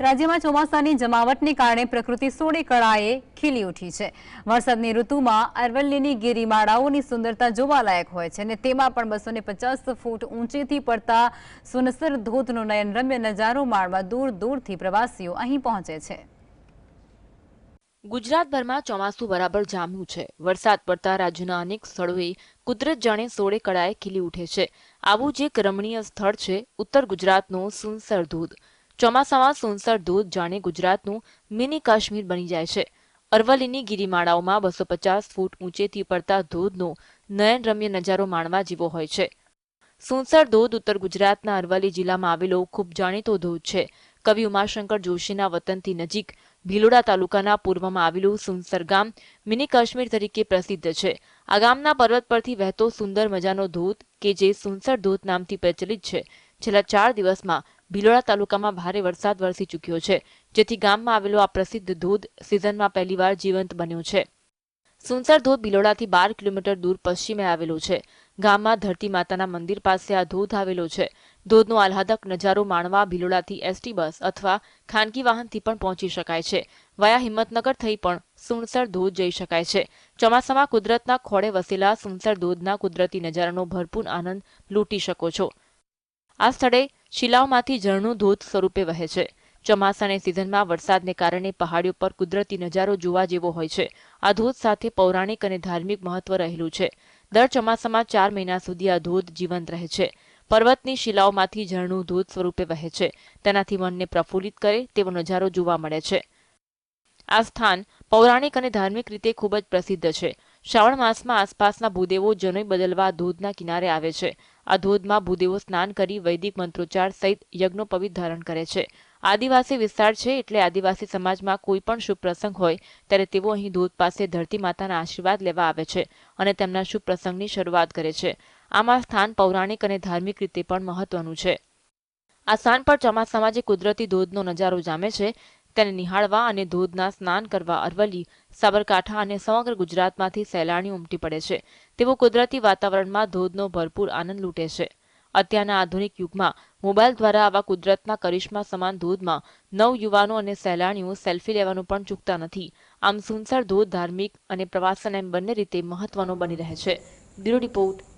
રાજ્યમાં ચોમાસાની જમાવટને કારણે પ્રકૃતિ સોળે કળાએ ખીલી ઉઠી છે. વરસાદની ઋતુમાં અરવલ્લીની ગીરીમાળાઓની સુંદરતા જોવાલાયક હોય છે અને તેમાં પણ બસો ફૂટ ઊંચેથી પડતા સુનસર ધોધનો નયનરમ્ય નજારો માણવા દૂર દૂરથી પ્રવાસીઓ અહીં પહોંચે છે. ગુજરાતભરમાં ચોમાસું બરાબર જામ્યું છે. વરસાદ પડતા રાજ્યના અનેક સ્થળોએ કુદરત જાણે સોળે કળાએ ખીલી ઉઠે છે. આવું જ એક રમણીય સ્થળ છે ઉત્તર ગુજરાતનો સુનસર ધોધ. ચોમાસામાં સુનસર ધોધ જાણે ગુજરાતનું મિની કાશ્મીર બની જાય છે. અરવલ્લીની ગિરિમાળાઓમાં બસો પચાસ ફૂટ ઊંચેથી પડતા ધોધનો નયનરમ્ય નજારો માણવા જેવો હોય છે. સુનસર ધોધ ઉત્તર ગુજરાતના અરવલ્લી જિલ્લામાં આવેલો ખૂબ જાણીતો ધોધ છે. કવિ ઉમાશંકર જોશીના વતનથી નજીક ભીલોડા તાલુકાના પૂર્વમાં આવેલું સુનસર ગામ મિની કાશ્મીર તરીકે પ્રસિદ્ધ છે. આ ગામના પર્વત પરથી વહેતો સુંદર મજાનો ધોધ કે જે સુનસર ધોધ નામથી પ્રચલિત છે. છેલ્લા ચાર દિવસમાં ભીલોડા તાલુકામાં ભારે વરસાદ વરસી ચૂક્યો છે, જેથી ગામમાં આવેલો આ પ્રસિદ્ધ ધોધ સિઝનમાં પહેલીવાર જીવંત બન્યો છે. સુનસર ધોધ ભિલોડાથી બાર કિલોમીટર દૂર પશ્ચિમે આવેલો છે. ગામમાં ધરતી માતાના મંદિર પાસે આ ધોધ આવેલો છે. ધોધનો આહ્લાદક નજારો માણવા ભિલોડાથી એસટી બસ અથવા ખાનગી વાહનથી પણ પહોંચી શકાય છે. વયા હિંમતનગર થઈ પણ સુણસર ધોધ જઈ શકાય છે. ચોમાસામાં કુદરતના ખોળે વસેલા સુનસર ધોધના કુદરતી નજારાનો ભરપૂર આનંદ લૂંટી શકો છો. આ સ્થળે શિલાઓમાંથી ઝરણું ધોધ સ્વરૂપે વહે છે. ચોમાસાની સિઝનમાં વરસાદને કારણે પહાડીઓ પર કુદરતી નજારો જોવા જેવો હોય છે. આ ધોધ સાથે પૌરાણિક અને ધાર્મિક મહત્વ રહેલું છે. દર ચોમાસામાં ચાર મહિના સુધી આ ધોધ જીવંત રહે છે. પર્વતની શિલાઓમાંથી ઝરણું ધોધ સ્વરૂપે વહે છે. તેનાથી મનને પ્રફુલ્લિત કરે તેવો નજારો જોવા મળે છે. આ સ્થાન પૌરાણિક અને ધાર્મિક રીતે ખૂબ જ પ્રસિદ્ધ છે. શ્રાવણ માસમાં આસપાસના ભૂદેવો જનોઈ બદલવા ધોધના કિનારે આવે છે. આ ધોધમાં ભૂદેવો સ્નાન કરી વૈદિક મંત્રોચ્ચાર સહિત યજ્ઞોપવિત ધારણ કરે છે. આદિવાસી વિસ્તાર છે એટલે આદિવાસી સમાજમાં કોઈ પણ શુભ પ્રસંગ હોય ત્યારે તેઓ અહીં ધોધ પાસે ધરતી માતાના આશીર્વાદ લેવા આવે છે અને તેમના શુભ પ્રસંગની શરૂઆત કરે છે. આમાં સ્થાન પૌરાણિક અને ધાર્મિક રીતે પણ મહત્વનું છે. આ સ્થાન પર ચોમાસામાં જે કુદરતી ધોધનો નજારો જામે છે તેને નિહાળવા અને ધોધના સ્નાન કરવા અરવલ્લી, સાબરકાંઠા અને સમગ્ર ગુજરાતમાંથી સહેલાણીઓ ઉમટી પડે છે. તેઓ કુદરતી વાતાવરણમાં ધોધનો ભરપૂર આનંદ લૂંટે છે. અત્યારના આધુનિક યુગમાં મોબાઈલ દ્વારા આવા કુદરતના કરિશ્મા સમાન ધોધમાં નવ યુવાનો અને સહેલાણીઓ સેલ્ફી લેવાનું પણ ચૂકતા નથી. આમ સુનસર ધોધ ધાર્મિક અને પ્રવાસન એમ બંને રીતે મહત્વનો બની રહે છે. Bureau report